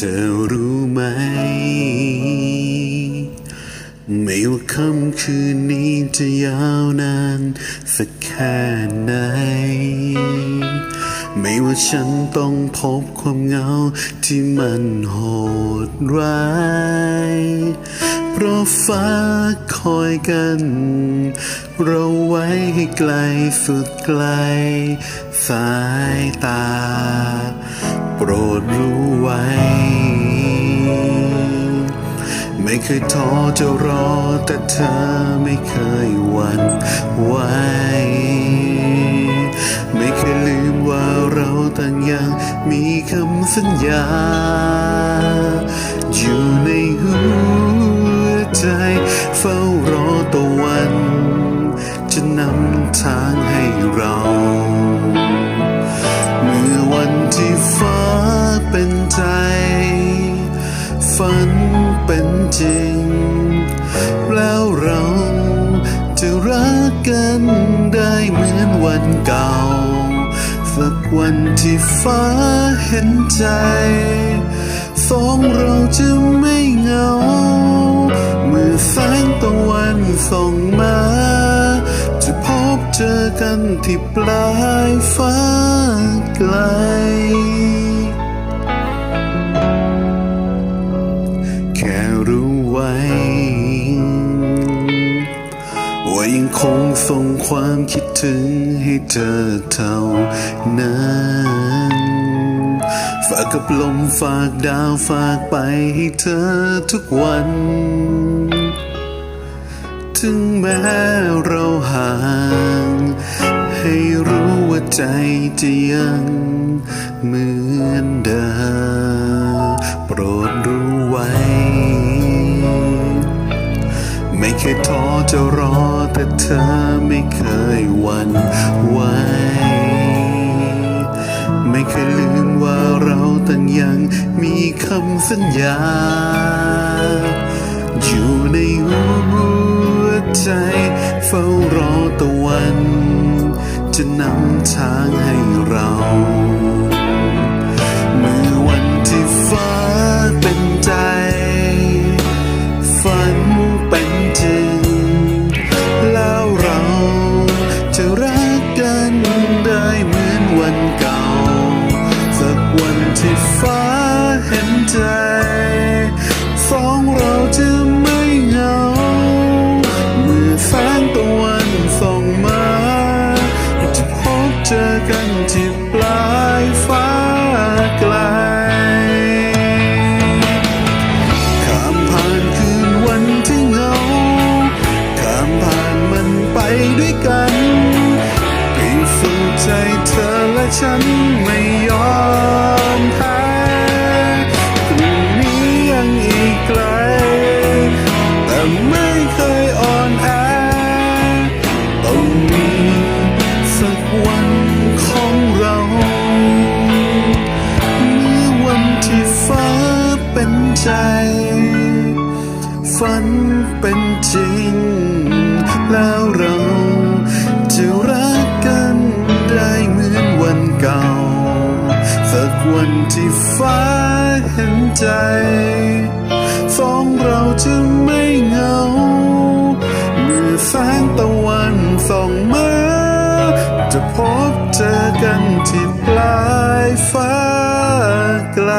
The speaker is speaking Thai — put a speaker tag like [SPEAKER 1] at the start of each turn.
[SPEAKER 1] ธอรู้ไหม ไม่ว่าค่ำคืนนี้จะยาวนานสักแค่ไหน ไม่ว่าฉันต้องพบความเหงาที่มันโหดร้ายเพราะฟ้าคอยกัน เราไว้ให้ไกลสุดไกล สายตา ปรดรู้ไว้ ไม่เคยท้อจะรอแต่เธอไม่เคยหวั่นไหวไม่เคยลืมว่าเราต่างยังมีคำสัญญา กันได้เหมือนวันเก่า สักวันที่ฟ้าเห็นใจ สองเราจะไม่เหงา เมื่อแสงตะวันส่องมา จะพบเจอกันที่ปลายฟ้าไกล คงส่งความคิดถึงให้เธอเท่านั้นฝากกับลมฝากดาวฝากไปให้เธอทุกวัน ถึงแม้เราห่าง ให้รู้ว่าใจจะยังเหมือนเดิมโปรดรู้ไว้ ไม่เคยท้อจะรอแต่เธอไม่เคยหวั่นไหวไม่เคยลืมว่าเราต่างยังมีคำสัญญา อยู่ในหัวใจเฝ้ารอตะวัน จะนำทางให้เรา เจอกันที่ปลายฟ้าไกลข้ามผ่านคืนวันที่เหงาข้ามผ่านมันไปด้วยกันพิสูจน์ใจเธอและฉันไม่ยอม ใจ ฝันเป็นจริง แล้วเราจะรักกันได้เหมือนวันเก่า สักวันที่ฟ้าเห็นใจสองเราจะไม่เหงา เมื่อแสงตะวันส่องมา จะพบเจอกันที่ปลายฟ้าไกล